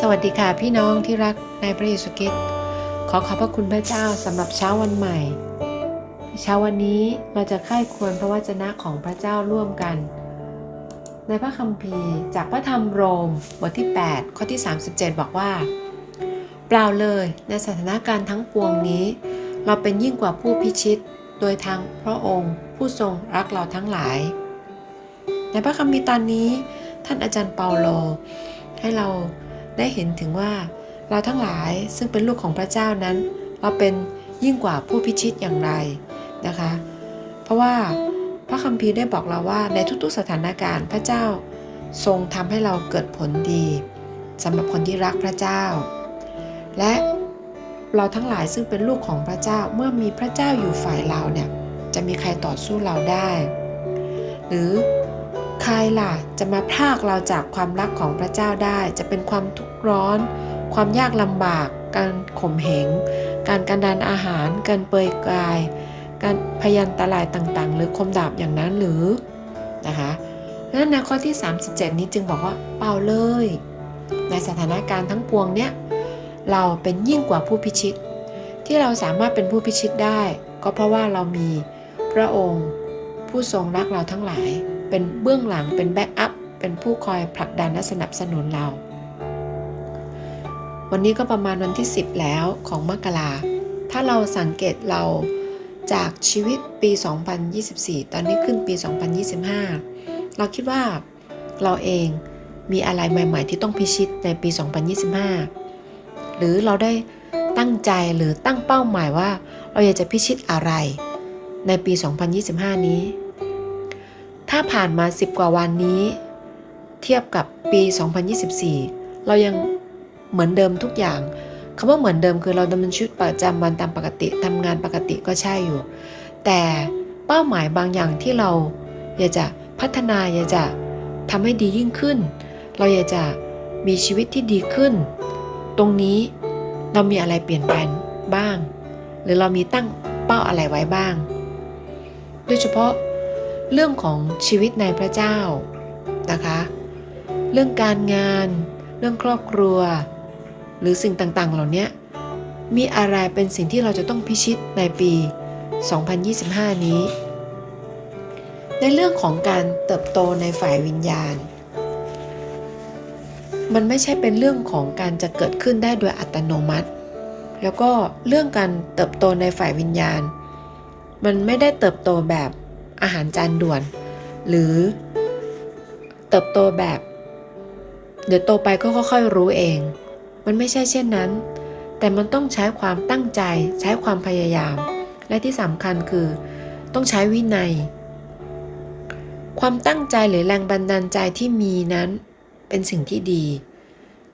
สวัสดีค่ะพี่น้องที่รักในพระเยซูคริสต์ขอขอบพระคุณพระเจ้าสำหรับเช้าวันใหม่ เช้าวันนี้เราจะค่ายควรพระวจนะของพระเจ้าร่วมกัน ในพระคัมภีร์จากพระธรรมโรมบทที่ 8 ข้อที่ 37 บอกว่า เปล่าเลยในสถานการณ์ทั้งปวงนี้ เราเป็นยิ่งกว่าผู้พิชิต โดยทางพระองค์ผู้ทรงรักเราทั้งหลาย ในพระคัมภีร์ตอนนี้ ท่านอาจารย์เปาโลให้เรา ได้เห็นถึงว่าเราทั้งหลายซึ่งเป็นลูกของพระเจ้านั้น เราเป็นยิ่งกว่าผู้พิชิตอย่างไรนะคะ เพราะว่าพระคัมภีร์ได้บอกเราว่าในทุกๆสถานการณ์พระเจ้าทรงทำให้เราเกิดผลดีสำหรับคนที่รักพระเจ้า และเราทั้งหลายซึ่งเป็นลูกของพระเจ้าเมื่อมีพระเจ้าอยู่ฝ่ายเราเนี่ยจะมีใครต่อสู้เราได้ หรือ ใครล่ะจะมาพรากเราจากความรักของพระเจ้าได้จะเป็นความทุกข์ร้อน ความยากลำบาก การข่มเหง การกันดานอาหาร การเปยกาย การพยันตรายต่างๆ หรือคมดาบอย่างนั้นหรือนะคะดังนั้นในข้อที่ 37 นี้จึงบอกว่าเปล่าเลย ในสถานการณ์ทั้งปวงเนี้ยเราเป็นยิ่งกว่าผู้พิชิต ที่เราสามารถเป็นผู้พิชิตได้ ก็เพราะว่าเรามีพระองค์ ผู้ทรงรักเราทั้งหลาย เป็นเบื้องหลังเป็นแบ็กอัพเป็นผู้คอยผลักดันและสนับสนุนเรา วันนี้ก็ประมาณวันที่ 10 แล้วของมกราถ้าเราสังเกตเราจากชีวิตปี 2024 ตอนนี้ขึ้นปี 2025 เราคิดว่าเราเองมีอะไรใหม่ ๆ ที่ต้องพิชิตในปี 2025 หรือเราได้ตั้งใจหรือตั้งเป้าหมายว่า เราอยากจะพิชิตอะไรในปี 2025 นี้ ถ้าผ่านมา10กว่าวันนี้ เทียบกับปี 2024 เรายังเหมือนเดิมทุกอย่างคำว่าเหมือนเดิมคือเราดำเนินชีวิตประจำวันตามปกติทำงานปกติก็ใช่อยู่ แต่เป้าหมายบางอย่างที่เราอยากจะพัฒนาอยากจะทำให้ดียิ่งขึ้น เราอยากจะมีชีวิตที่ดีขึ้น ตรงนี้เรามีอะไรเปลี่ยนแปลงบ้าง หรือเรามีตั้งเป้าอะไรไว้บ้าง โดยเฉพาะ เรื่องของชีวิตในพระเจ้านะคะ เรื่องการงาน เรื่องครอบครัว หรือสิ่งต่างๆ เหล่านี้มีอะไรเป็นสิ่งที่เราจะต้องพิชิตในปี 2025 นี้ ในเรื่องของการเติบโตในฝ่ายวิญญาณ มันไม่ใช่เป็นเรื่องของการจะเกิดขึ้นได้โดยอัตโนมัติ แล้วก็เรื่องการเติบโตในฝ่ายวิญญาณ มันไม่ได้เติบโตแบบ อาหารจานด่วน หรือเติบโตแบบ เดี๋ยวโตไปก็ค่อยๆรู้เอง มันไม่ใช่เช่นนั้น แต่มันต้องใช้ความตั้งใจใช้ความพยายาม และที่สำคัญคือ ต้องใช้วินัย ความตั้งใจหรือแรงบันดาลใจที่มีนั้นเป็นสิ่งที่ดี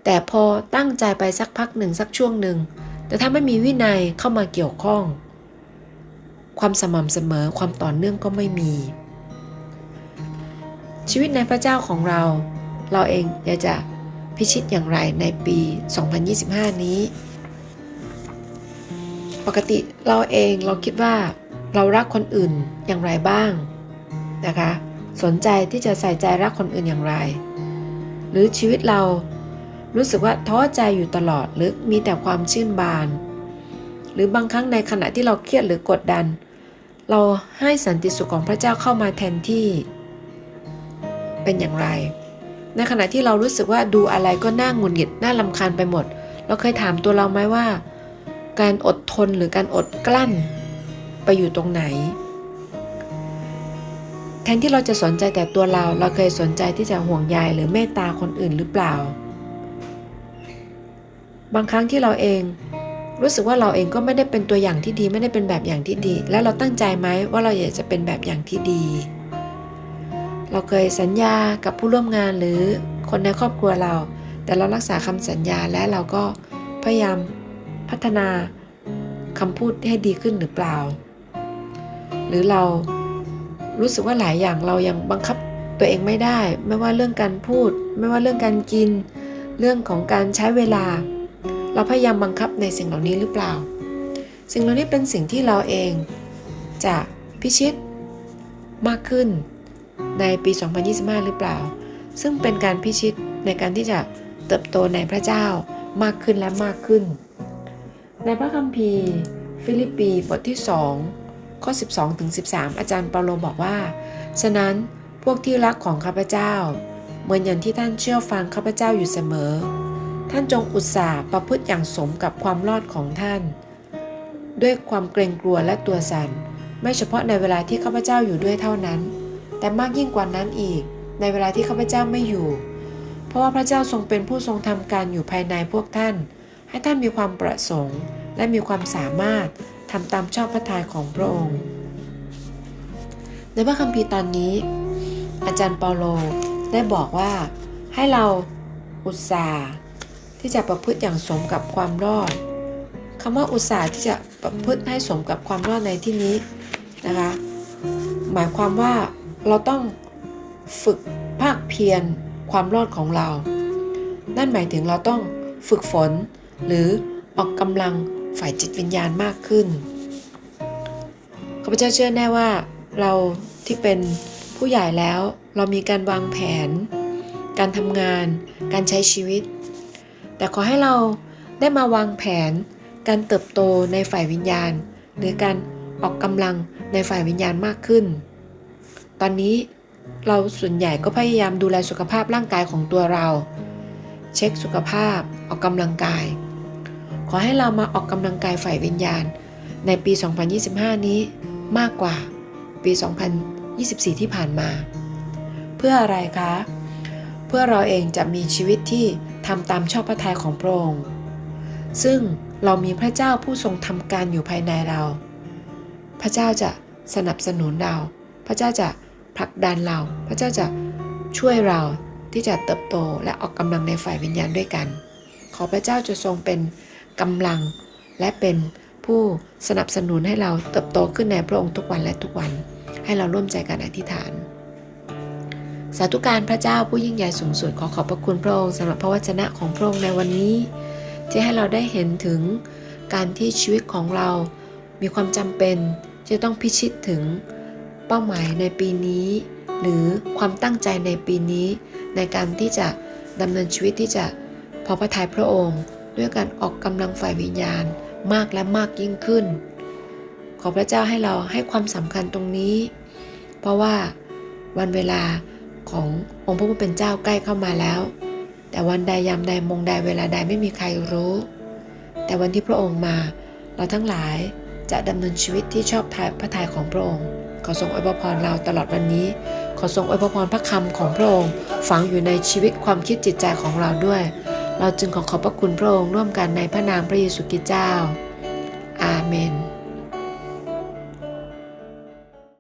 แต่พอตั้งใจไปสักพักหนึ่งสักช่วงหนึ่งแต่ถ้าไม่มีวินัยเข้ามาเกี่ยวข้อง ความสม่ำเสมอความต่อเนื่องก็ไม่มี ชีวิตในพระเจ้าของเรา เราเองอยากจะพิชิตอย่างไรในปี 2025 นี้ ปกติเราเองเราคิดว่าเรารักคนอื่นอย่างไรบ้างนะคะ สนใจที่จะใส่ใจรักคนอื่นอย่างไร หรือชีวิตเรารู้สึกว่าท้อใจอยู่ตลอดหรือมีแต่ความชื่นบาน หรือบางครั้งในขณะที่เราเครียดหรือกดดัน เราให้สันติสุขของพระเจ้าเข้ามาแทนที่ เป็นอย่างไร ในขณะที่เรารู้สึกว่าดูอะไรก็น่าหงุดหงิดน่าลำคาญไปหมด เราเคยถามตัวเราไหมว่า การอดทนหรือการอดกลั้น ไปอยู่ตรงไหน แทนที่เราจะสนใจแต่ตัวเรา เราเคยสนใจที่จะห่วงใยหรือเมตตาคนอื่นหรือเปล่า บางครั้งที่เราเอง รู้สึกว่าเราเองก็ไม่ได้เป็นตัวอย่างที่ดีไม่ได้เป็นแบบอย่างที่ดี แล้วเราตั้งใจไหมว่าเราอยากจะเป็นแบบอย่างที่ดี เราเคยสัญญากับผู้ร่วมงานหรือคนในครอบครัวเรา แต่เรารักษาคำสัญญาและเราก็พยายามพัฒนาคำพูดให้ดีขึ้นหรือเปล่า หรือเรารู้สึกว่าหลายอย่างเรายังบังคับตัวเองไม่ได้ ไม่ว่าเรื่องการพูด ไม่ว่าเรื่องการกิน เรื่องของการใช้เวลา เราพยายามบังคับในสิ่งเหล่านี้หรือเปล่า สิ่งเหล่านี้เป็นสิ่งที่เราเองจะพิชิตมากขึ้นในปี 2025 หรือเปล่า ซึ่งเป็นการพิชิตในการที่จะเติบโตในพระเจ้ามากขึ้นและมากขึ้น ในพระคัมภีร์ ฟิลิปปีบทที่ 2 ข้อ 12ถึง13 อาจารย์เปาโลบอกว่า ฉะนั้นพวกที่รักของข้าพเจ้า เหมือนอย่างที่ท่านเชื่อฟังข้าพเจ้าอยู่เสมอานจงอุตส่าห์ประพฤติอย่างสมกับความรอดของท่าน ด้วยความเกรงกลัวและตัวสัน่น ไม่เฉพาะในเวลาที่ข้าพเจ้าอยู่ด้วยเท่านั้น แต่มากยิ่งกว่านั้นอีก ในเวลาที่ข้าพเจ้าไม่อยู่ เพราะว่าพระเจ้าทรงเป็นผู้ทรงทำการอยู่ภายในพวกท่าน ให้ท่านมีความประสงค์ และมีความสามารถทำตามชอบพระทัยของพระองค์ในพระคัมภีร์ตอนนี้ อาจารย์เปาโลได้บอกว่าให้เราอุตส่าห์ ที่จะประพฤติอย่างสมกับความรอดคำว่าอุตสาห์ที่จะประพฤติให้สมกับความรอดในที่นี้นะคะหมายความว่าเราต้องฝึกภาคเพียรความรอดของเรา นั่นหมายถึงเราต้องฝึกฝน หรือออกกำลังฝ่ายจิตวิญญาณมากขึ้น ข้าพเจ้าเชื่อแน่ว่าเราที่เป็นผู้ใหญ่แล้ว เรามีการวางแผน การทำงาน การใช้ชีวิต แต่ขอให้เราได้มาวางแผน การเติบโตในฝ่ายวิญญาณ หรือการออกกำลังในฝ่ายวิญญาณมากขึ้น ตอนนี้เราส่วนใหญ่ก็พยายามดูแลสุขภาพร่างกายของตัวเรา เช็คสุขภาพออกกำลังกาย ขอให้เรามาออกกำลังกายฝ่ายวิญญาณ ในปี 2025 นี้มากกว่าปี 2024 ที่ผ่านมา เพื่ออะไรคะ เพื่อเราเองจะมีชีวิตที่ ทำตามชอบพระทัยของพระองค์ ซึ่งเรามีพระเจ้าผู้ทรงทำการอยู่ภายในเรา พระเจ้าจะสนับสนุนเรา พระเจ้าจะผลักดันเรา พระเจ้าจะช่วยเราที่จะเติบโตและออกกำลังในฝ่ายวิญญาณด้วยกัน ขอพระเจ้าจะทรงเป็นกำลังและเป็นผู้สนับสนุนให้เราเติบโตขึ้นในพระองค์ทุกวันและทุกวัน ให้เราร่วมใจกันอธิษฐาน สาธุการพระเจ้าผู้ยิ่งใหญ่สูงสุดขอขอบพระคุณพระองค์สำหรับพระวจนะของพระองค์ในวันนี้ ที่ให้เราได้เห็นถึงการที่ชีวิตของเรา มีความจำเป็นจะต้องพิชิตถึงเป้าหมายในปีนี้ หรือความตั้งใจในปีนี้ ในการที่จะดำเนินชีวิตที่จะพอพระทัยพระองค์ ด้วยการออกกำลังฝ่ายวิญญาณมากและมากยิ่งขึ้น ขอพระเจ้าให้เราให้ความสำคัญตรงนี้ เพราะว่าวันเวลา ขององค์พระผู้เป็นเจ้าใกล้เข้ามาแล้ว แต่วันใดยามใดมงใดเวลาใดไม่มีใครรู้ แต่วันที่พระองค์มา เราทั้งหลายจะดำเนินชีวิตที่ชอบทายพระทัยของพระองค์ ขอทรงอวยพรเราตลอดวันนี้ ขอทรงอวยพรพระคำของพระองค์ ฝังอยู่ในชีวิตความคิดจิตใจของเราด้วย เราจึงขอขอบพระคุณพระองค์ร่วมกันในพระนามพระเยซูคริสต์เจ้า อาเมน